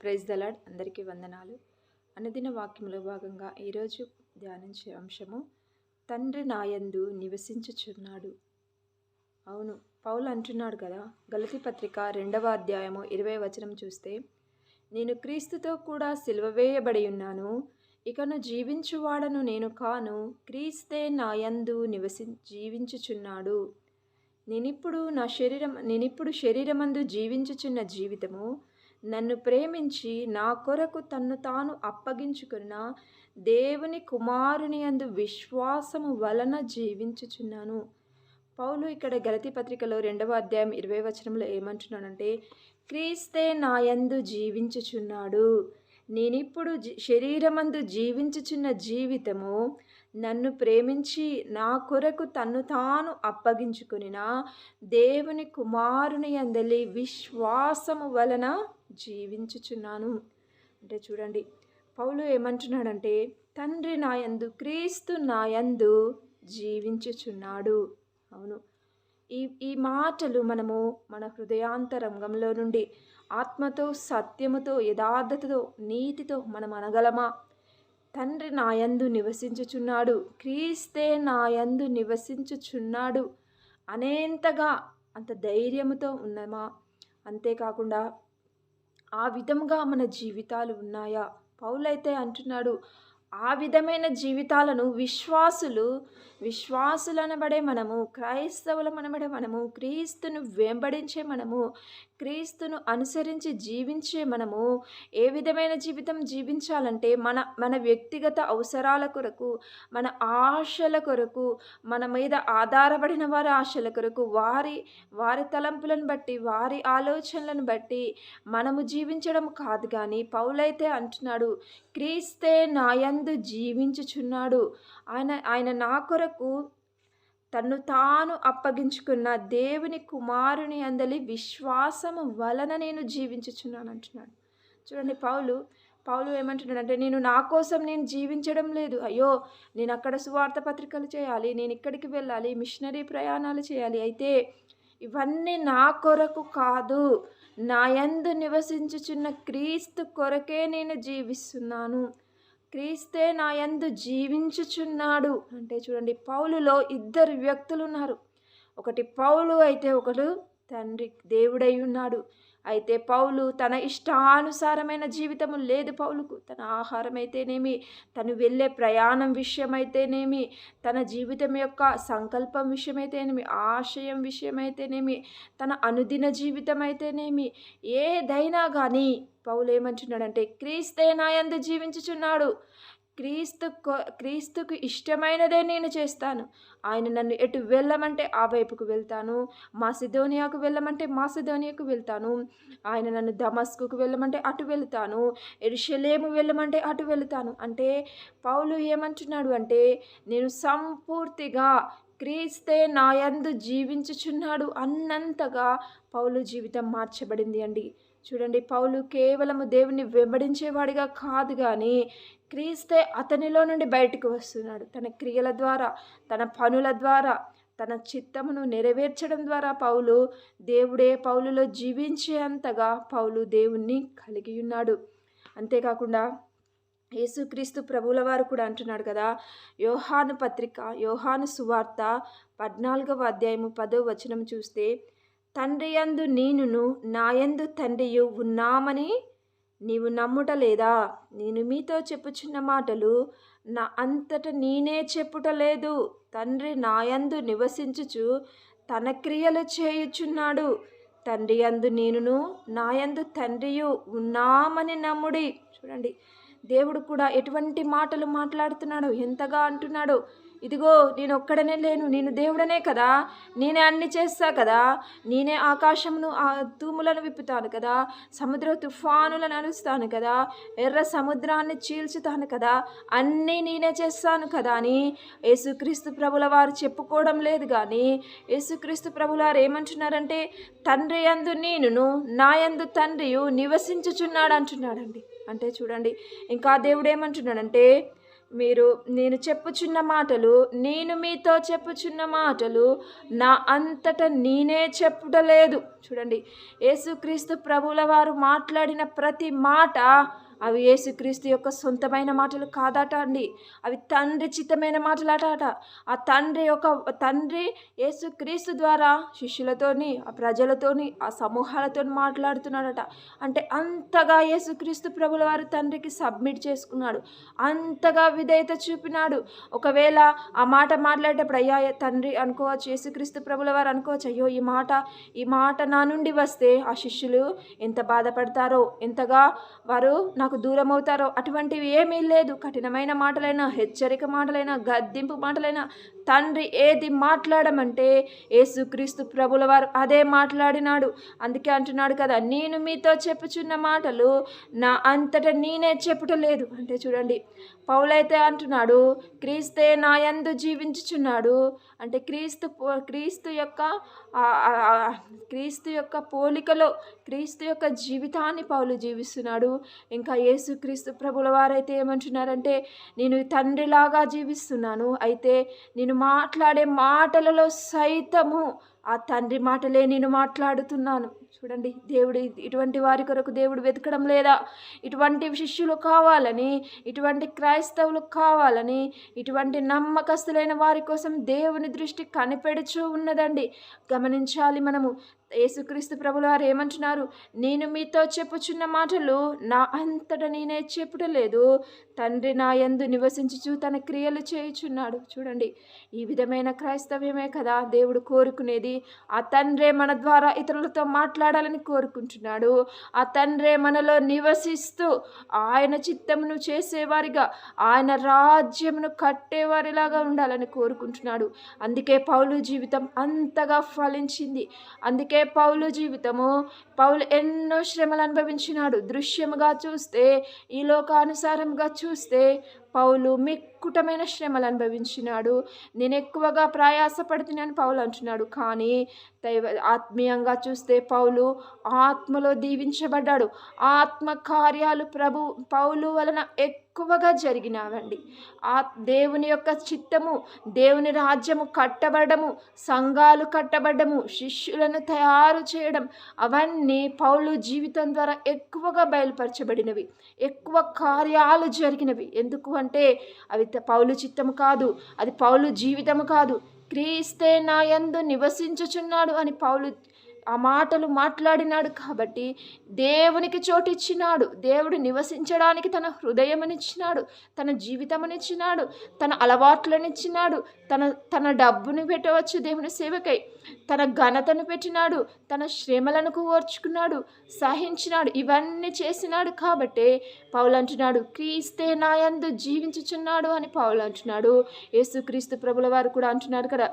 Praise the Lord అందరికీ వందనాలు. అనుదిన వాక్యంలో భాగంగా ఈరోజు ధ్యానించే అంశము తండ్రి నాయందు నివసించుచున్నాడు. అవును పౌలు అంటున్నాడు కదా గలతి పత్రిక రెండవ అధ్యాయము ఇరవై వచనం చూస్తే నేను క్రీస్తుతో కూడా సిల్వవేయబడి ఉన్నాను ఇకను జీవించువాడను నేను కాను క్రీస్తే నాయందు నివసి జీవించుచున్నాడు. నేనిప్పుడు నా శరీరం నేనిప్పుడు శరీరమందు జీవించుచున్న జీవితము నన్ను ప్రేమించి నా కొరకు తన్ను తాను అప్పగించుకున్న దేవుని కుమారుని అందు విశ్వాసము వలన జీవించుచున్నాను. పౌలు ఇక్కడ గలతి పత్రికలో రెండవ అధ్యాయం ఇరవై వచనంలో ఏమంటున్నాడంటే క్రీస్తే నాయందు జీవించుచున్నాడు. నేనిప్పుడు జీ శరీరమందు జీవించుచున్న జీవితము నన్ను ప్రేమించి నా కొరకు తన్ను తాను అప్పగించుకునిన దేవుని కుమారుని అందలి విశ్వాసము వలన జీవించుచున్నాను. అంటే చూడండి పౌలు ఏమంటున్నాడంటే తండ్రి నాయందు క్రీస్తు నాయందు జీవించుచున్నాడు. అవును. ఈ ఈ మాటలు మనము మన హృదయాంతరంగంలో నుండి ఆత్మతో సత్యముతో యథార్థతతో నీతితో మనం అనగలమా? తండ్రి నాయందు నివసించుచున్నాడు క్రీస్తే నాయందు నివసించుచున్నాడు అనేంతగా అంత ధైర్యముతో ఉన్నామా? అంతేకాకుండా ఆ విధంగా మన జీవితాలు ఉన్నాయా? పౌలైతే అంటున్నాడు ఆ విధమైన జీవితాలను విశ్వాసులు విశ్వాసులు అనబడే మనము క్రైస్తవులం అనబడే మనము క్రీస్తును వెంబడించే మనము క్రీస్తును అనుసరించి జీవించే మనము ఏ విధమైన జీవితం జీవించాలంటే మన మన వ్యక్తిగత అవసరాల కొరకు మన ఆశల కొరకు మన మీద ఆధారపడిన వారి ఆశల కొరకు వారి వారి తలంపులను బట్టి వారి ఆలోచనలను బట్టి మనము జీవించడం కాదు కానీ పౌలైతే అంటున్నాడు క్రీస్తే నాయందు జీవించుచున్నాడు. ఆయన ఆయన నా కొరకు తన్ను తాను అప్పగించుకున్న దేవుని కుమారుని అందలి విశ్వాసము వలన నేను జీవించుచున్నాను అంటున్నాడు. చూడండి పౌలు పౌలు ఏమంటున్నాడు అంటే నేను నా కోసం నేను జీవించడం లేదు. అయ్యో నేను అక్కడ సువార్త పత్రికలు చేయాలి నేను ఇక్కడికి వెళ్ళాలి మిషనరీ ప్రయాణాలు చేయాలి. అయితే ఇవన్నీ నా కొరకు కాదు. నా యందు నివసించుచున్న క్రీస్తు కొరకే నేను జీవిస్తున్నాను. క్రీస్తే నా యందు జీవించుచున్నాడు. అంటే చూడండి పౌలులో ఇద్దరు వ్యక్తులు ఉన్నారు ఒకటి పౌలు అయితే ఒకడు తండ్రి దేవుడై ఉన్నాడు. అయితే పౌలు తన ఇష్టానుసారమైన జీవితము లేదు పౌలుకు. తన ఆహారం అయితేనేమి తను వెళ్ళే ప్రయాణం విషయమైతేనేమి తన జీవితం యొక్క సంకల్పం విషయమైతేనేమి ఆశయం విషయమైతేనేమి తన అనుదిన జీవితం అయితేనేమి ఏదైనా కానీ పౌలు ఏమంటున్నాడంటే క్రీస్తే నాయందు జీవించుచున్నాడు. క్రీస్తు క్రీస్తుకు ఇష్టమైనదే నేను చేస్తాను. ఆయన నన్ను ఎటు వెళ్ళమంటే ఆ వైపుకు వెళ్తాను. మాసిధోనియాకు వెళ్ళమంటే మాసిధోనియాకు వెళ్తాను. ఆయన నన్ను దమస్కుకు వెళ్ళమంటే అటు వెళ్తాను. ఎరుషలేము వెళ్ళమంటే అటు వెళ్తాను. అంటే పౌలు ఏమంటున్నాడు అంటే నేను సంపూర్తిగా క్రీస్తే నాయందు జీవించుచున్నాడు అన్నంతగా పౌలు జీవితం మార్చబడింది అండి. చూడండి పౌలు కేవలము దేవుని వెంబడించేవాడిగా కాదు కానీ క్రీస్తే అతనిలో నుండి బయటకు వస్తున్నాడు. తన క్రియల ద్వారా తన పనుల ద్వారా తన చిత్తమును నెరవేర్చడం ద్వారా పౌలు దేవుడే పౌలులో జీవించే అంతగా పౌలు దేవుణ్ణి కలిగి ఉన్నాడు. అంతేకాకుండా యేసుక్రీస్తు ప్రభుల వారు కూడా అంటున్నాడు కదా యోహాను పత్రిక యోహాను సువార్త పద్నాలుగవ అధ్యాయము పదో వచనం చూస్తే తండ్రి యందు నేనును నాయందు తండ్రియు ఉన్నామని నీవు నమ్ముట లేదా నేను మీతో చెప్పుచున్న మాటలు నా అంతట నేనే చెప్పుట లేదు తండ్రి నాయందు నివసించుచు తన క్రియలు చేయుచున్నాడు. తండ్రి అందు నేనును నాయందు తండ్రియు ఉన్నామని నమ్ముడి. చూడండి దేవుడు కూడా ఎటువంటి మాటలు మాట్లాడుతున్నాడు ఎంతగా అంటున్నాడో. ఇదిగో నేను ఒక్కడనే లేను నేను దేవుడనే కదా? నేనే అన్ని చేస్తా కదా? నేనే ఆకాశమును ఆ తూములను విప్పుతాను కదా? సముద్ర తుఫానులను అరుస్తాను కదా? ఎర్ర సముద్రాన్ని చీల్చుతాను కదా? అన్నీ నేనే చేస్తాను కదా అని యేసుక్రీస్తు ప్రభుల వారు చెప్పుకోవడం లేదు కానీ యేసుక్రీస్తు ప్రభుల వారు ఏమంటున్నారంటే తండ్రి యందు నేనును నా యందు తండ్రియు నివసించుచున్నాడు అంటున్నాడండి అంటే చూడండి ఇంకా దేవుడు ఏమంటున్నాడంటే మీరు నేను చెప్పుచున్న మాటలు నేను మీతో చెప్పుచున్న మాటలు నా అంతట నేనే చెప్పుటలేదు. చూడండి యేసుక్రీస్తు ప్రభుల వారు మాట్లాడిన ప్రతి మాట అవి యేసుక్రీస్తు యొక్క సొంతమైన మాటలు కాదట అండి. అవి తండ్రి చిత్తమైన మాటలట ఆ తండ్రి యొక్క తండ్రి యేసుక్రీస్తు ద్వారా శిష్యులతోని ఆ ప్రజలతోని ఆ సమూహాలతో మాట్లాడుతున్నాడట. అంటే అంతగా యేసుక్రీస్తు ప్రభుల వారు తండ్రికి సబ్మిట్ చేసుకున్నాడు. అంతగా విధేయత చూపినాడు. ఒకవేళ ఆ మాట మాట్లాడేటప్పుడు అయ్యా తండ్రి అనుకోవచ్చు యేసుక్రీస్తు ప్రభుల వారు అనుకోవచ్చు అయ్యో ఈ మాట ఈ మాట నా నుండి వస్తే ఆ శిష్యులు ఎంత బాధపడతారో ఎంతగా వారు నా నాకు దూరం అవుతారో అటువంటివి ఏమీ లేదు. కఠినమైన మాటలైనా హెచ్చరిక మాటలైనా గద్దింపు మాటలైనా తండ్రి ఏది మాట్లాడమంటే యేసుక్రీస్తు ప్రభుల వారు అదే మాట్లాడినాడు. అందుకే అంటున్నాడు కదా నేను మీతో చెప్పుచున్న మాటలు నా అంతటా నేనే చెప్పుటలేదు. అంటే చూడండి పౌలైతే అంటున్నాడు క్రీస్తే నా యందు జీవించుచున్నాడు. అంటే క్రీస్తు క్రీస్తు యొక్క క్రీస్తు యొక్క పోలికలో క్రీస్తు యొక్క జీవితాన్ని పౌలు జీవిస్తున్నాడు. ఇంకా యేసుక్రీస్తు ప్రభుల వారైతే ఏమంటున్నారంటే నేను తండ్రిలాగా జీవిస్తున్నాను. అయితే నేను మాట్లాడే మాటలలో సైతము ఆ తండ్రి మాటలే నేను మాట్లాడుతున్నాను. చూడండి దేవుడు ఇటువంటి వారి కొరకు దేవుడు వెతకడం లేదా? ఇటువంటి శిష్యులు కావాలని ఇటువంటి క్రైస్తవులు కావాలని ఇటువంటి నమ్మకస్తులైన వారి కోసం దేవుని దృష్టి కనిపెడుచూ ఉన్నదండి. గమనించాలి మనము. యేసుక్రీస్తు ప్రభులు వారు ఏమంటున్నారు? నేను మీతో చెప్పుచున్న మాటలు నా అంతట నేనే చెప్పుటలేదు. తండ్రి నా యందు నివసించుచు తన క్రియలు చేయుచున్నాడు. చూడండి ఈ విధమైన క్రైస్తవ్యమే కదా దేవుడు కోరుకునేది. ఆ తండ్రే మన ద్వారా ఇతరులతో మాట్లాడాలని కోరుకుంటున్నాడు. ఆ తండ్రే మనలో నివసిస్తూ ఆయన చిత్తమును చేసేవారిగా ఆయన రాజ్యమును కట్టేవారిలాగా ఉండాలని కోరుకుంటున్నాడు. అందుకే పౌలు జీవితం అంతగా ఫలించింది. అందుకే పౌలు జీవితము పౌలు ఎన్నో శ్రమలు అనుభవించినాడు. దృశ్యముగా చూస్తే ఈ లోకానుసారంగా చూస్తే పౌలు మిక్కుటమైన శ్రమలు అనుభవించినాడు. నేను ఎక్కువగా ప్రయాసపడుతున్నాను పౌలు అంటున్నాడు. కానీ దైవ ఆత్మీయంగా చూస్తే పౌలు ఆత్మలో దీవించబడ్డాడు. ఆత్మ కార్యాలు ప్రభు పౌలు వలన ఎక్కువగా జరిగినావండి. ఆ దేవుని యొక్క చిత్తము దేవుని రాజ్యము కట్టబడము సంఘాలు కట్టబడము శిష్యులను తయారు చేయడం అవన్నీ పౌలు జీవితం ద్వారా ఎక్కువగా బయలుపరచబడినవి. ఎక్కువ కార్యాలు జరిగినవి. ఎందుకు అంటే అవి పౌలు చిత్తము కాదు అది పౌలు జీవితము కాదు. క్రీస్తే నా యందు నివసించుచున్నాడు అని పౌలు ఆ మాటలు మాట్లాడినాడు కాబట్టి దేవునికి చోటిచ్చినాడు. దేవుడు నివసించడానికి తన హృదయమునిచ్చినాడు తన జీవితమునిచ్చినాడు తన అలవాట్లనిచ్చినాడు తన తన డబ్బును పెట్టవచ్చు దేవుని సేవకై. తన ఘనతను పెట్టినాడు తన శ్రమలను ఓర్చుకున్నాడు సహించినాడు ఇవన్నీ చేసినాడు కాబట్టే పౌలు అంటున్నాడు క్రీస్తే నాయందు జీవించుచున్నాడు అని పౌలు అంటున్నాడు యేసుక్రీస్తు ప్రభుల వారు కూడా అంటున్నారు కదా.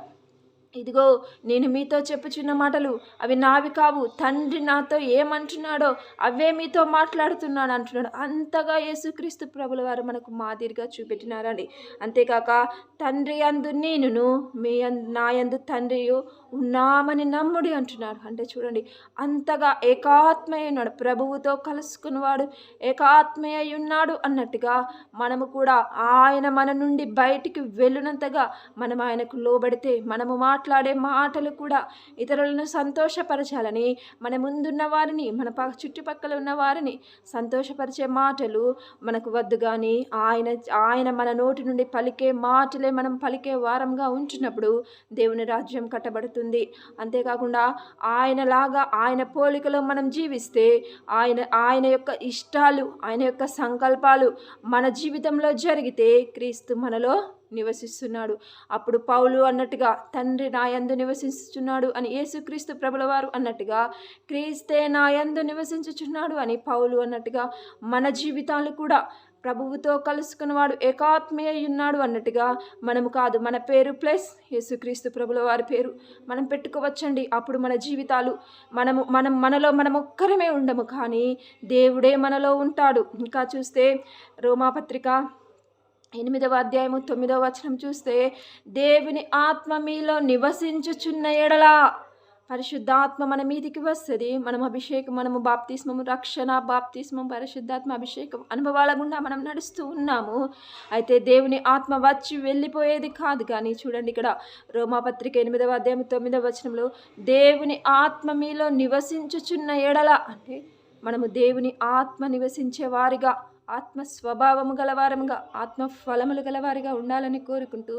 ఇదిగో నేను మీతో చెప్పుచున్న మాటలు అవి నావి కావు. తండ్రి నాతో ఏమంటున్నాడో అవే మీతో మాట్లాడుతున్నాడు అంటున్నాడు. అంతగా యేసుక్రీస్తు ప్రభుల వారు మనకు మాదిరిగా చూపెట్టినారండి. అంతేకాక తండ్రి అందు నేనును మీ నా యందు తండ్రి ఉన్నామని నమ్ముడి అంటున్నాడు. అంటే చూడండి అంతగా ఏకాత్మయ్య ఉన్నాడు ప్రభువుతో కలుసుకున్నవాడు ఏకాత్మయ్య ఉన్నాడు అన్నట్టుగా మనము కూడా ఆయన మన నుండి బయటికి వెళ్ళినంతగా మనం ఆయనకు లోబడితే మనము మాట మాట్లాడే మాటలు కూడా ఇతరులను సంతోషపరచాలని మన ముందున్న వారిని మన ప చుట్టుపక్కల ఉన్న వారిని సంతోషపరిచే మాటలు మనకు వద్దు కానీ ఆయన ఆయన మన నోటి నుండి పలికే మాటలే మనం పలికే వారంగా ఉంచినప్పుడు దేవుని రాజ్యం కట్టబడుతుంది. అంతేకాకుండా ఆయనలాగా ఆయన పోలికలో మనం జీవిస్తే ఆయన ఆయన యొక్క ఇష్టాలు ఆయన యొక్క సంకల్పాలు మన జీవితంలో జరిగితే క్రీస్తు మనలో నివసిస్తున్నాడు. అప్పుడు పౌలు అన్నట్టుగా తండ్రి నా యందు నివసిస్తున్నాడు అని యేసుక్రీస్తు ప్రభుల వారు అన్నట్టుగా క్రీస్తే నా యందు నివసించుచున్నాడు అని పౌలు అన్నట్టుగా మన జీవితాలు కూడా ప్రభువుతో కలుసుకున్నవాడు ఏకాత్మీయ ఉన్నాడు అన్నట్టుగా మనము కాదు మన పేరు ప్లస్ యేసుక్రీస్తు ప్రభుల వారి పేరు. మనం పెట్టుకోవచ్చండి. అప్పుడు మన జీవితాలు మనము మనం మనలో మనం ఒక్కరమే ఉండము కానీ దేవుడే మనలో ఉంటాడు. ఇంకా చూస్తే రోమాపత్రిక ఎనిమిదవ అధ్యాయము తొమ్మిదవ వచనం చూస్తే దేవుని ఆత్మ మీలో నివసించుచున్న ఎడలా పరిశుద్ధాత్మ మన మీదికి వస్తుంది. మనం అభిషేకం మనము బాప్తిస్మము రక్షణ బాప్తిస్మం పరిశుద్ధాత్మ అభిషేకం అనుభవాల గుండా మనం నడుస్తూ ఉన్నాము. అయితే దేవుని ఆత్మ వచ్చి వెళ్ళిపోయేది కాదు కానీ చూడండి ఇక్కడ రోమాపత్రిక ఎనిమిదవ అధ్యాయం తొమ్మిదవ వచనంలో దేవుని ఆత్మ మీలో నివసించుచున్న ఎడల అంటే మనము దేవుని ఆత్మ నివసించే వారిగా ఆత్మ స్వభావము గలవారముగా ఆత్మ ఫలములు గలవారిగా ఉండాలని కోరుకుంటూ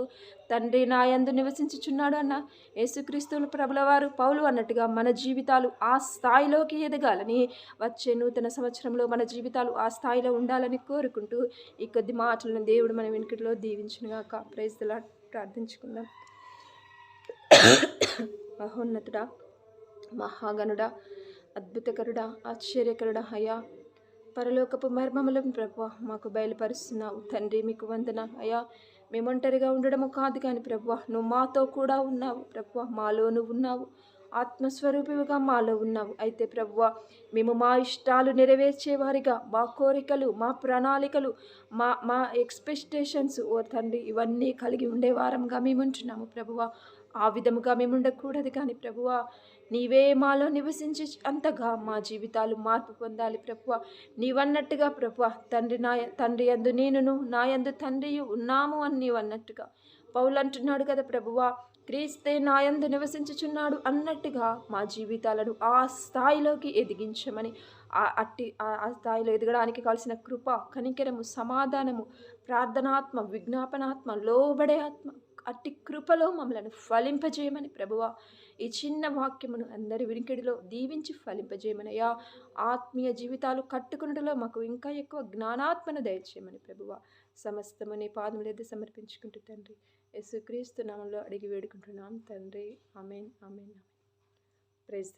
తండ్రి నాయందు నివసించుచున్నాడు అన్న యేసుక్రీస్తువులు ప్రభులవారు. పౌలు అన్నట్టుగా మన జీవితాలు ఆ స్థాయిలోకి ఎదగాలని వచ్చే నూతన సంవత్సరంలో మన జీవితాలు ఆ స్థాయిలో ఉండాలని కోరుకుంటూ ఈ కొద్ది మాటలను దేవుడు మన వెనుకటిలో దీవించునుగాక ప్రైజ్లా ప్రార్థించుకుందాం. మహోన్నతుడా మహాగణుడా అద్భుతకరుడా ఆశ్చర్యకరుడా హయా పరలోకపు మర్మములను ప్రభు మాకు బయలుపరుస్తున్నావు. తండ్రి మీకు వందన. అయ్యా మేము ఒంటరిగా ఉండడము కాదు కానీ ప్రభు నువ్వు మాతో కూడా ఉన్నావు. ప్రభు మాలో నువ్వు ఉన్నావు. ఆత్మస్వరూపిగా మాలో ఉన్నావు. అయితే ప్రభువ మేము మా ఇష్టాలు నెరవేర్చేవారిగా మా కోరికలు మా ప్రణాళికలు మా మా ఎక్స్పెక్టేషన్స్ ఓ తండ్రి ఇవన్నీ కలిగి ఉండేవారంగా మేము ఉంటున్నాము ప్రభువ. ఆ విధముగా మేము ఉండకూడదు కానీ ప్రభువ నీవే మాలో నివసించి అంతగా మా జీవితాలు మార్పు పొందాలి ప్రభువ. నీవన్నట్టుగా ప్రభువ తండ్రి నా తండ్రి అందు నేనును నా యందు తండ్రియు ఉన్నాము అని నీవన్నట్టుగా. పౌలు అంటున్నాడు కదా ప్రభువా క్రీస్తే నాయందు నివసించుచున్నాడు అన్నట్టుగా మా జీవితాలను ఆ స్థాయిలోకి ఎదిగించమని ఆ అట్టి ఆ- ఆ స్థాయిలో ఎదగడానికి కావాల్సిన కృప కనికరము సమాధానము ప్రార్థనాత్మ విజ్ఞాపనాత్మ లోబడే ఆత్మ అట్టి కృపలో మమ్మలను ఫలింపజేయమని ప్రభువ. ఈ చిన్న వాక్యమును అందరి వినికిడిలో దీవించి ఫలింపజేయమనయ్యా. ఆత్మీయ జీవితాలు కట్టుకున్నటలో మాకు ఇంకా ఎక్కువ జ్ఞానాత్మను దయచేయమని ప్రభువ. సమస్తము నీ పాదములెద్దు సమర్పించుకుంటూ తండ్రి యేసుక్రీస్తు నామంలో అడిగి వేడుకుంటున్నాం. తండ్రి ఆమెన్ ఆమెన్ ప్రైజ్